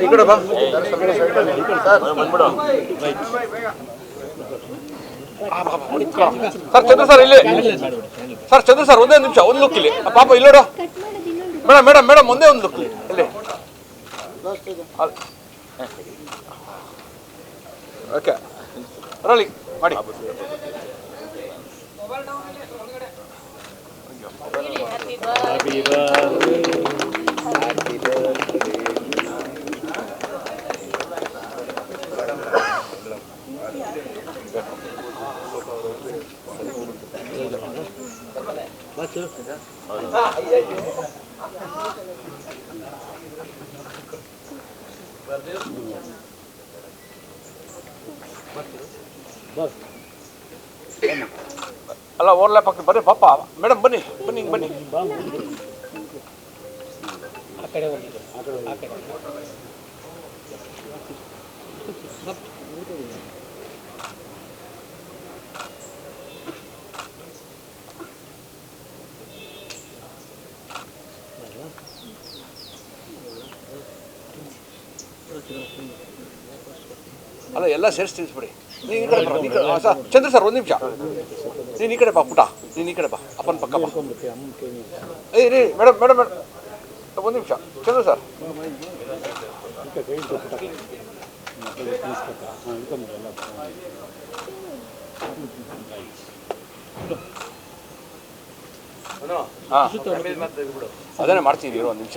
ಈ ಕಡೆ ಬಾ. ಸರ್, ಚಂದ್ರ ಸರ್ ಇಲ್ಲಿ. ಸರ್, ಚಂದ್ರ ಸರ್, ಒಂದೇ ನಿಮಿಷ, ಒಂದು ಲುಕ್ ಇಲ್ಲಿ. ಪಾಪ ಇಲ್ಲೋಡು. ಮೇಡಮ್ ಮೇಡಮ್ ಮೇಡಮ್, ಒಂದೇ ಒಂದು ಲುಕ್ ಇಲ್ಲಿ. ಓಕೆ. ರೋಲಿ, ಮಾಡಿ. ಅಲ್ಲ ಓರ್ಲ್ಯಾಪ್ ಆಗ್ತದೆ ಬರ್ರಿ ಪಾಪ. ಮೇಡಮ್ ಬನ್ನಿ ಬನ್ನಿ ಹಿಂಗೆ ಬನ್ನಿ. ಅಲ್ಲ ಎಲ್ಲ ಸೇರಿಸಿ ತಿಳಿಸ್ಬಿಡಿ. ನೀನು ಈ ಕಡೆ ಬರ ಈ ಕಡೆ ಸರ್ ಚಂದ್ರ ಸರ್ ಒಂದು ನಿಮಿಷ. ನೀನು ಈ ಕಡೆ ಬಾ ಪುಟ. ನೀನು ಈ ಕಡೆ ಬಾ ಅಪ್ಪನ ಪಕ್ಕ ಬಾ. ಏ ರೀ ಮೇಡಮ್ ಮೇಡಮ್ ಮೇಡಮ್ ಒಂದು ನಿಮಿಷ. ಚಂದ್ರ ಸರ್. ಹಾಂ. ಅದನ್ನೇ ಮಾಡ್ತೀನಿ ಒಂದು ನಿಮಿಷ.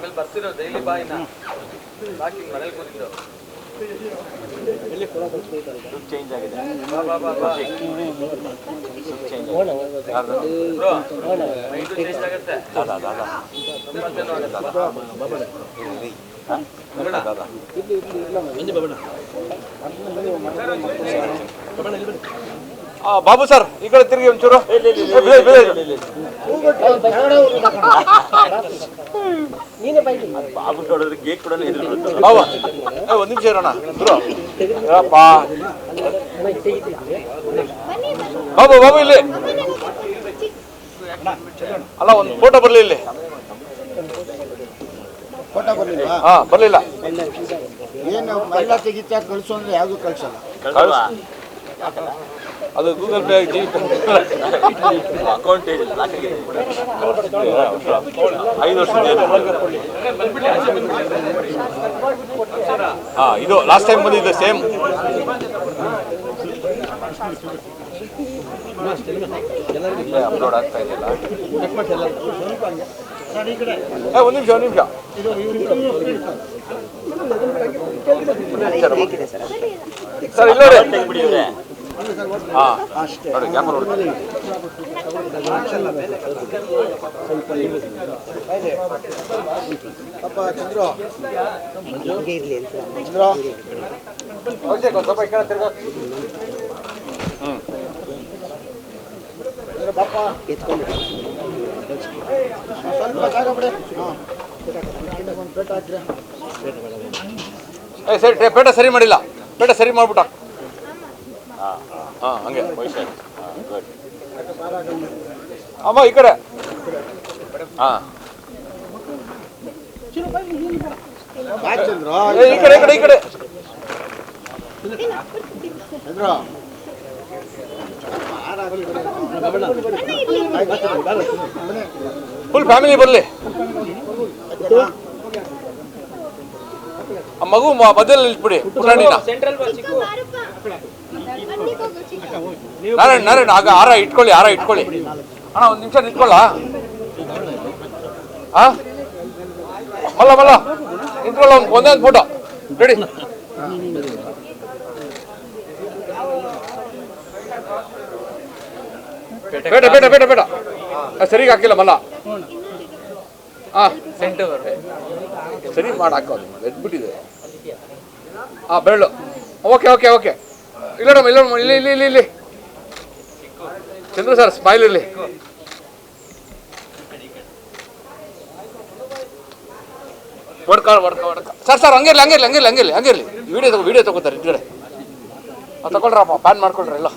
ಹೇಳು ಬರ್ತಿರೋ ಡೈಲಿ ಬಾಯಿನ. ಬಾಕಿ ಮನೇಲಿ ಕೂತಿದ್ರು ಚೇಂಜ್ ಆಗಿದೆ. ಚೇಂಜ್ ಆಗುತ್ತೆ. ಬಾಬು ಸರ್ ಈ ಕಡೆ ತಿರುಗಿ ಒಂಚೂರು. ಬಾಬು ನೋಡಿದ್ರೆ ಗೇಟ್ ಕೂಡ ಏ, ಒಂದ್ ನಿಮಿಷ ಇರೋಣ. ಬಾಬು ಬಾಬು ಇಲ್ಲಿ. ಅಲ್ಲ ಒಂದು ಫೋಟೋ ಬರ್ಲಿ ಇಲ್ಲಿ. ಫೋಟೋ ಬರ್ಲಿಲ್ವಾ? ಹಾ ಬರ್ಲಿಲ್ಲ. ಏನು ಮಹಿಳಾ ತೆಗಿತಾ ಕಳಿಸು ಅಂದ್ರೆ ಯಾವುದು ಕಳ್ಸಲ್ಲ? ಅದು ಗೂಗಲ್ ಪೇ ಜಿ ಅಕೌಂಟ್ ಐದು ವರ್ಷದ ಹಾ, ಇದು ಲಾಸ್ಟ್ ಟೈಮ್ ಬಂದಿದ್ದು ಸೇಮ್ ಅಪ್ಲೋಡ್ ಆಗ್ತಾ ಇದೆಯಲ್ಲ. ಒಂದ್ ನಿಮಿಷ, ಒಂದು ನಿಮಿಷ. ಸರ್, ಇಲ್ಲ ಅಷ್ಟೇ ನೋಡಿ ಕ್ಯಾಮರಾ ನೋಡಿ. ಪಾಪ ಚಂದ್ರು. ಚಂದ್ರು. ಅಭಿಷೇಕ್ ಒಂದ್ ಸ್ವಲ್ಪ ಈ ಕಡೆ ತಿರ್ಗಾ. ಹ್ಮ್ ಚಂದ್ರು ಪಾಪ ಸ್ವಲ್ಪ ಜಾಗ ಬಿಡಿ. ಹಾಂ. ಒಂದು ಪೇಟ ಹಾಕ್ರಿ ಏ ಸರಿ ಪೇಟ ಸರಿ ಮಾಡಿಲ್ಲ. ಪೇಟ ಸರಿ ಮಾಡ್ಬಿಟ್ಟ. ಹಾ ಹಂಗೆ ಅಮ್ಮ ಈ ಕಡೆ ಹಾ ಬಾ ಚಂದ್ರು ಏ, ಈ ಕಡೆ ಈ ಕಡೆ ಈ ಕಡೆ ಚಂದ್ರು ಫುಲ್ ಫ್ಯಾಮಿಲಿ ಬರಲಿ ಆ ಮಗು ಮ- ಮಧ್ಯದಲ್ಲಿ ನಿಲ್ಸ್ಬಿಡಿ ಪುಟಾಣಿನ ನಾರಾಯಣ, ನಾರಾಯಣ್, ಆಗ ಹಾರ ಇಟ್ಕೊಳ್ಳಿ, ಆರ ಇಟ್ಕೊಳ್ಳಿ. ಅಣ್ಣ, ಒಂದು ನಿಮಿಷ ನಿಂತ್ಕೊಳ್ಳ. ಹಾ ಮಲ್ಲ ಮಲ್ಲ. ನಿಂತ್ಕೊಳ್ಳ ಒಂದು ಒಂದೇ ಒಂದು ಫೋಟೋ ರೆಡಿ. ಬೇಡ ಬೇಡ ಬೇಡ ಬೇಡ. ಸರಿಗೆ ಹಾಕಿಲ್ಲ ಮಲ್ಲ. ಹಾಂ ಸರಿ ಮಾಡಿ ಹಾಕೋದು ಎದ್ಬಿಟ್ಟಿದೆ. ಹಾಂ ಬೆರಳು. Okay okay okay. ಇಲ್ಲ ಮೇಡಮ್ ಇಲ್ಲ ಇಲ್ಲಿ ಇಲ್ಲಿ ಇಲ್ಲಿ ಇಲ್ಲಿ. ಚಂದ್ರ ಸರ್ ಸ್ಮೈಲ್ ಇರಲಿ. ವರ್ಕ ಹೊಡ್ಕ ಹೊಡ್ಕ. ಸರ್ ಸರ್ ಹಂಗಿರ್ಲಿ ಹಂಗಿರ್ಲಿ ಹಂಗಿರ್ಲಿ ಹಂಗಿರ್ಲಿ ಹಂಗಿರ್ಲಿ. ವಿಡಿಯೋ ತಗೋ ವಿಡಿಯೋ ತಗೋತಾರೆ ಆ, ತಗೊಳ್ರಪ್ಪ ಪ್ಯಾನ್ ಮಾಡ್ಕೊಳ್ರಿ ಎಲ್ಲ.